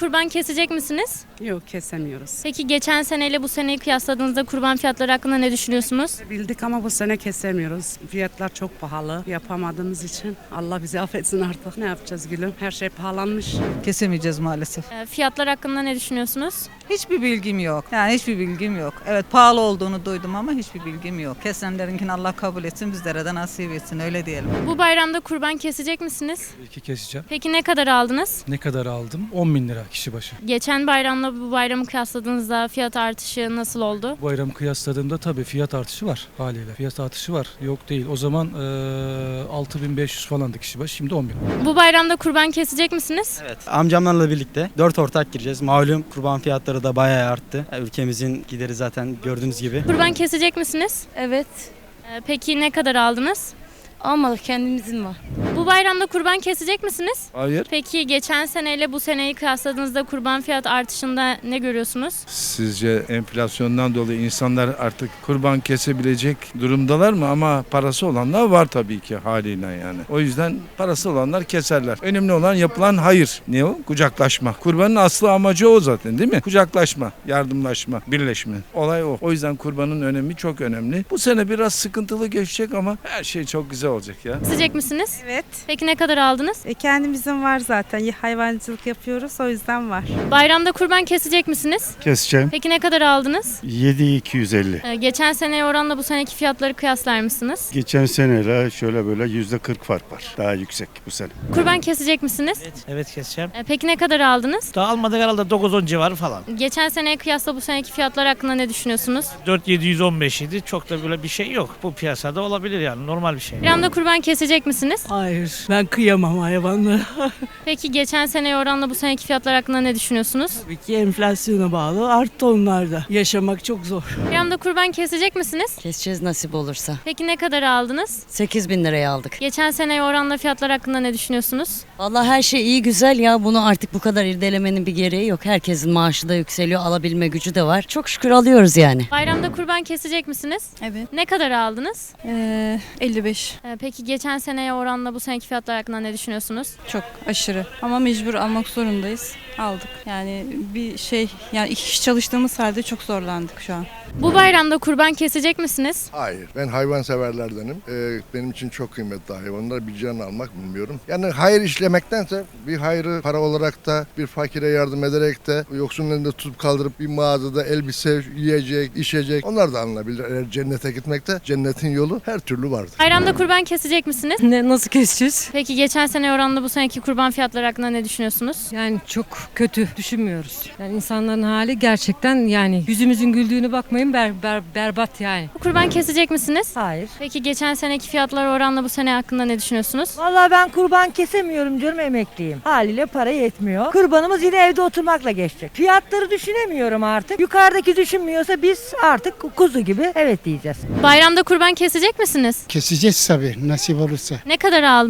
Kurban kesecek misiniz? Yok kesemiyoruz. Peki geçen seneyle bu seneyi kıyasladığınızda kurban fiyatları hakkında ne düşünüyorsunuz? Bildik ama bu sene kesemiyoruz. Fiyatlar çok pahalı. Yapamadığımız için Allah bizi affetsin artık. Ne yapacağız gülüm? Her şey pahalanmış. Kesemeyeceğiz maalesef. Ee, Fiyatlar hakkında ne düşünüyorsunuz? Hiçbir bilgim yok. Yani hiçbir bilgim yok. Evet pahalı olduğunu duydum ama hiçbir bilgim yok. Kesenlerinkini Allah kabul etsin bizlere de nasip etsin öyle diyelim. Bu bayramda kurban kesecek misiniz? İki keseceğim. Peki ne kadar aldınız? Ne kadar aldım? 10 bin lira kişi başı. Geçen bayramla bu bayramı kıyasladığınızda fiyat artışı nasıl oldu? Bu bayram kıyasladığımda tabii fiyat artışı var haliyle. Fiyat artışı var. Yok değil. O zaman eee 6500 falandı kişi başı. Şimdi 10 bin. Bu bayramda kurban kesecek misiniz? Evet. Amcamlarla birlikte dört ortak gireceğiz. Malum kurban fiyatları da bayağı arttı. Ülkemizin gideri zaten gördüğünüz gibi. Kurban kesecek misiniz? Evet. Ee, Peki ne kadar aldınız? Almadık kendimizin var. Bu bayramda kurban kesecek misiniz? Hayır. Peki geçen seneyle bu seneyi kıyasladığınızda kurban fiyat artışında ne görüyorsunuz? Sizce enflasyondan dolayı insanlar artık kurban kesebilecek durumdalar mı? Ama parası olanlar var tabii ki haliyle yani. O yüzden parası olanlar keserler. Önemli olan yapılan hayır. Ne o? Kucaklaşma. Kurbanın aslı amacı o zaten değil mi? Kucaklaşma, yardımlaşma, birleşme. Olay o. O yüzden kurbanın önemi çok önemli. Bu sene biraz sıkıntılı geçecek ama her şey çok güzel olacak ya. Kesecek misiniz? Evet. Peki ne kadar aldınız? E, kendimizin var zaten. Hayvancılık yapıyoruz o yüzden var. Bayramda kurban kesecek misiniz? Keseceğim. Peki ne kadar aldınız? 7250. Ee, Geçen seneye oranla bu seneki fiyatları kıyaslar mısınız? Geçen seneyle şöyle böyle yüzde 40 fark var. Daha yüksek bu sene. Kurban kesecek misiniz? Evet keseceğim. Ee, Peki ne kadar aldınız? Daha almadık herhalde 9-10 civarı falan. Geçen seneye kıyasla bu seneki fiyatlar hakkında ne düşünüyorsunuz? 4715 idi. Çok da böyle bir şey yok. Bu piyasada olabilir yani normal bir şey. Bayramda kurban kesecek misiniz? Hayır ben kıyamam hayvanlara. Peki geçen seneye oranla bu seneki fiyatlar hakkında ne düşünüyorsunuz? Tabii ki enflasyona bağlı arttı onlar da. Yaşamak çok zor. Bayramda kurban kesecek misiniz? Keseceğiz nasip olursa. Peki ne kadar aldınız? 8 bin liraya aldık. Geçen seneye oranla fiyatlar hakkında ne düşünüyorsunuz? Vallahi her şey iyi güzel ya. Bunu artık bu kadar irdelemenin bir gereği yok. Herkesin maaşı da yükseliyor. Alabilme gücü de var. Çok şükür alıyoruz yani. Bayramda kurban kesecek misiniz? Evet. Ne kadar aldınız? Ee, 55. Ee, Peki geçen seneye oranla bu seneki fiyatlar hakkında ne düşünüyorsunuz? Çok aşırı. Ama mecbur almak zorundayız. Aldık. Yani bir şey yani iki kişi çalıştığımız halde çok zorlandık şu an. Bu bayramda kurban kesecek misiniz? Hayır. Ben hayvan severlerdenim. Ee, benim için çok kıymetli hayvanlar. Bir can almak bilmiyorum. Yani hayır işlemektense bir hayrı para olarak da bir fakire yardım ederek de yoksulun elinde tutup kaldırıp bir mağazada elbise, yiyecek, içecek onlar da alınabilir. Eğer cennete gitmekte cennetin yolu her türlü vardır. Bayramda kurban kesecek misiniz? Ne nasıl keseceğiz? Peki geçen sene oranla bu seneki kurban fiyatları hakkında ne düşünüyorsunuz? Yani çok kötü düşünmüyoruz. Yani insanların hali gerçekten yani yüzümüzün güldüğünü bakmayın ber, ber- berbat yani. Kurban kesecek misiniz? Hayır. Peki geçen seneki fiyatlar oranla bu sene hakkında ne düşünüyorsunuz? Vallahi ben kurban kesemiyorum canım emekliyim. Haliyle para yetmiyor. Kurbanımız yine evde oturmakla geçecek. Fiyatları düşünemiyorum artık. Yukarıdaki düşünmüyorsa biz artık kuzu gibi evet diyeceğiz. Bayramda kurban kesecek misiniz? Keseceğiz tabii nasip olursa. Ne kadar aldınız?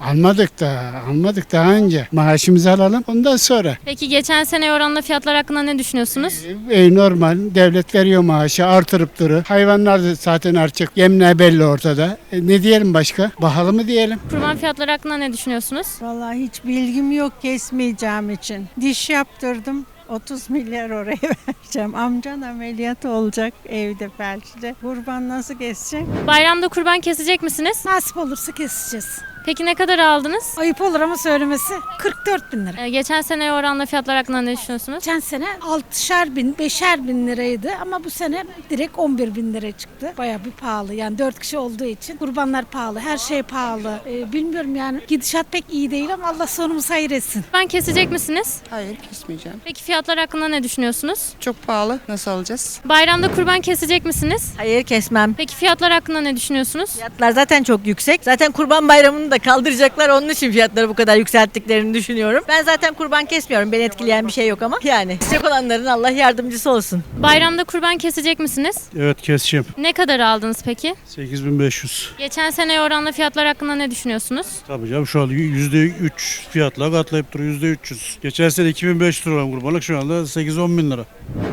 Almadık da almadık daha önce. Maaşımızı alalım ondan sonra. Peki geçen sene oranla fiyatlar hakkında ne düşünüyorsunuz? E, normal devlet veriyor maaşı artırıp durur. Hayvanlar da zaten artık yemle belli ortada. E, ne diyelim başka? Pahalı mı diyelim? Kurban fiyatları hakkında ne düşünüyorsunuz? Vallahi hiç bilgim yok kesmeyeceğim için. Diş yaptırdım. 30 milyar oraya vereceğim. Amcan ameliyatı olacak evde felçli. Kurban nasıl kesecek? Bayramda kurban kesecek misiniz? Nasip olursa keseceğiz. Peki ne kadar aldınız? Ayıp olur ama söylemesi 44 bin lira. Ee, geçen sene oranla fiyatlar hakkında ne düşünüyorsunuz? Geçen sene 6'şer bin, 5'er bin liraydı ama bu sene direkt 11 bin lira çıktı. Bayağı bir pahalı yani 4 kişi olduğu için kurbanlar pahalı, her şey pahalı. Ee, bilmiyorum yani gidişat pek iyi değil ama Allah sonumuzu hayır etsin. Kurban kesecek misiniz? Hayır kesmeyeceğim. Peki fiyatlar hakkında ne düşünüyorsunuz? Çok pahalı. Nasıl alacağız? Bayramda kurban kesecek misiniz? Hayır kesmem. Peki fiyatlar hakkında ne düşünüyorsunuz? Fiyatlar zaten çok yüksek. Zaten kurban bayramını da kaldıracaklar. Onun için fiyatları bu kadar yükselttiklerini düşünüyorum. Ben zaten kurban kesmiyorum. Beni etkileyen bir şey yok ama. Yani kesecek olanların Allah yardımcısı olsun. Bayramda kurban kesecek misiniz? Evet keseceğim. Ne kadar aldınız peki? 8500. Geçen seneye oranla fiyatlar hakkında ne düşünüyorsunuz? Tabii canım şu an %3 fiyatla katlayıp duruyor %300. Geçen sene 2500 lira kurbanlık şu anda 8-10 bin lira.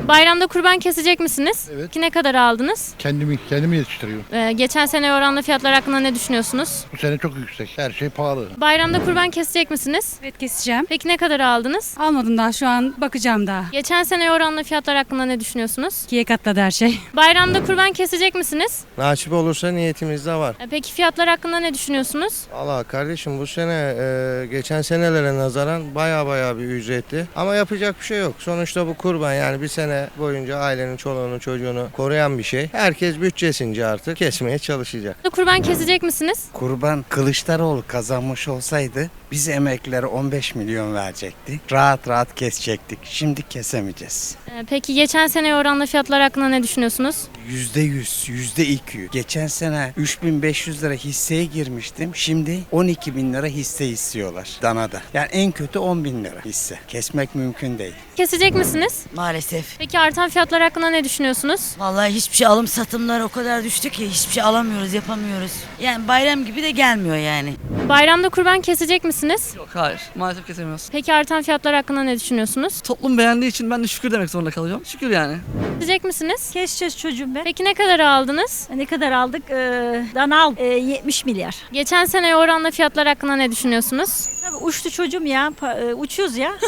Bayramda kurban kesecek misiniz? Evet. Ki ne kadar aldınız? Kendimi kendimi yetiştiriyorum. Ee, geçen sene oranla fiyatlar hakkında ne düşünüyorsunuz? Bu sene çok yüksek. Her şey pahalı. Bayramda kurban kesecek misiniz? Evet keseceğim. Peki ne kadar aldınız? Almadım daha şu an bakacağım daha. Geçen sene oranla fiyatlar hakkında ne düşünüyorsunuz? İkiye katladı her şey. Bayramda kurban kesecek misiniz? Nasip olursa niyetimizde var. Ee, Peki fiyatlar hakkında ne düşünüyorsunuz? Allah kardeşim bu sene e, geçen senelere nazaran baya baya bir ücretli. Ama yapacak bir şey yok. Sonuçta bu kurban yani bir sene boyunca ailenin çoluğunu çocuğunu koruyan bir şey. Herkes bütçesince artık kesmeye çalışacak. Kurban kesecek misiniz? Kurban Kılıçdaroğlu kazanmış olsaydı biz emeklilere 15 milyon verecekti. Rahat rahat kesecektik. Şimdi kesemeyeceğiz. Ee, Peki geçen sene oranla fiyatlar hakkında ne düşünüyorsunuz? Yüzde yüz, yüzde iki yüz. Geçen sene 3500 lira hisseye girmiştim. Şimdi 12 bin lira hisse istiyorlar danada. Yani en kötü 10 bin lira hisse. Kesmek mümkün değil. Kesecek misiniz? Maalesef. Peki artan fiyatlar hakkında ne düşünüyorsunuz? Vallahi hiçbir şey alım satımlar o kadar düştü ki hiçbir şey alamıyoruz, yapamıyoruz. Yani bayram gibi de gelmiyor yani. Bayramda kurban kesecek misiniz? Yok hayır maalesef kesemiyoruz. Peki artan fiyatlar hakkında ne düşünüyorsunuz? Toplum beğendiği için ben de şükür demek zorunda kalacağım. Şükür yani. Kesecek misiniz? Keseceğiz çocuğum ben. Peki ne kadar aldınız? Ne kadar aldık? Ee, dana al. Ee, 70 milyar. Geçen sene oranla fiyatlar hakkında ne düşünüyorsunuz? Tabii uçtu çocuğum ya. Pa- e, uçuyoruz ya.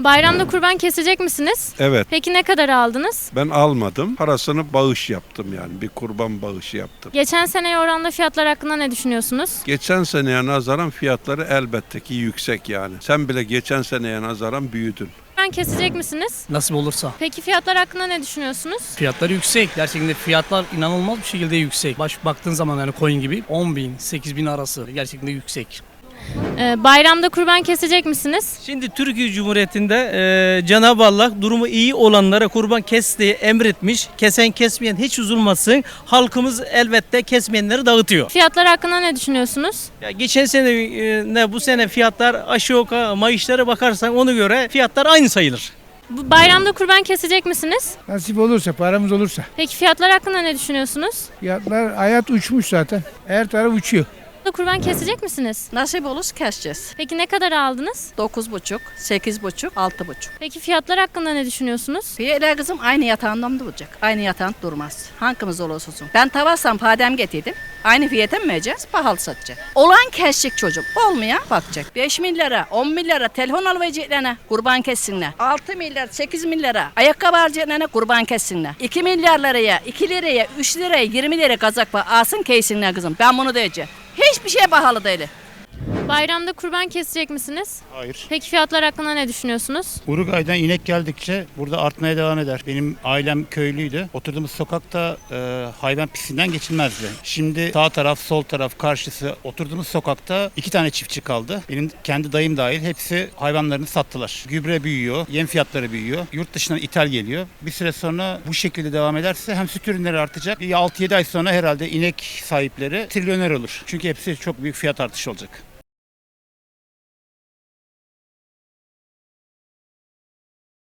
Bayramda kurban kesecek misiniz? Evet. Peki ne kadar aldınız? Ben almadım. Parasını bağış yaptım yani. Bir kurban bağışı yaptım. Geçen seneye oranla fiyatlar hakkında ne düşünüyorsunuz? Geçen seneye nazaran fiyatları elbette ki yüksek yani. Sen bile geçen seneye nazaran büyüdün. Kurban kesecek misiniz? Nasip olursa. Peki fiyatlar hakkında ne düşünüyorsunuz? Fiyatlar yüksek. Gerçekten fiyatlar inanılmaz bir şekilde yüksek. Baş baktığın zaman yani coin gibi 10 bin, 8 bin arası. Gerçekten yüksek. Ee, bayramda kurban kesecek misiniz? Şimdi Türkiye Cumhuriyeti'nde e, Cenab-ı Allah durumu iyi olanlara kurban kes diye emretmiş. Kesen kesmeyen hiç üzülmesin. Halkımız elbette kesmeyenleri dağıtıyor. Fiyatlar hakkında ne düşünüyorsunuz? Ya geçen sene e, ne bu sene fiyatlar aşağı yukarı mayışlara bakarsan ona göre fiyatlar aynı sayılır. Bu bayramda kurban kesecek misiniz? Nasip olursa, paramız olursa. Peki fiyatlar hakkında ne düşünüyorsunuz? Fiyatlar hayat uçmuş zaten. Her taraf uçuyor. Kurban kesecek misiniz? Nasip olursa keseceğiz. Peki ne kadar aldınız? 9,5, 8,5, 6,5. Peki fiyatlar hakkında ne düşünüyorsunuz? Fiyatlar kızım aynı yatağından duracak. Aynı yatağın durmaz. Hangimiz olursa olsun. Ben tavassam padem getirdim. Aynı fiyata mı vereceğiz? Pahalı satacak. Olan kesecek çocuk. Olmayan bakacak. 5 milyara, 10 milyara telefon alıvereceklerine kurban kessinler. 6 milyar, 8 milyara ayakkabı alacaklarına kurban kessinler. 2 milyar liraya, 2 liraya, 3 liraya, 20 liraya kazak var. Alsın kessinler kızım. Ben bunu diyeceğim. Hiçbir şey pahalı değil. Bayramda kurban kesecek misiniz? Hayır. Peki fiyatlar hakkında ne düşünüyorsunuz? Uruguay'dan inek geldikçe burada artmaya devam eder. Benim ailem köylüydü. Oturduğumuz sokakta e, hayvan pisinden geçilmezdi. Şimdi sağ taraf, sol taraf, karşısı oturduğumuz sokakta iki tane çiftçi kaldı. Benim kendi dayım dahil hepsi hayvanlarını sattılar. Gübre büyüyor, yem fiyatları büyüyor. Yurt dışından ithal geliyor. Bir süre sonra bu şekilde devam ederse hem süt ürünleri artacak. Bir 6-7 ay sonra herhalde inek sahipleri trilyoner olur. Çünkü hepsi çok büyük fiyat artışı olacak.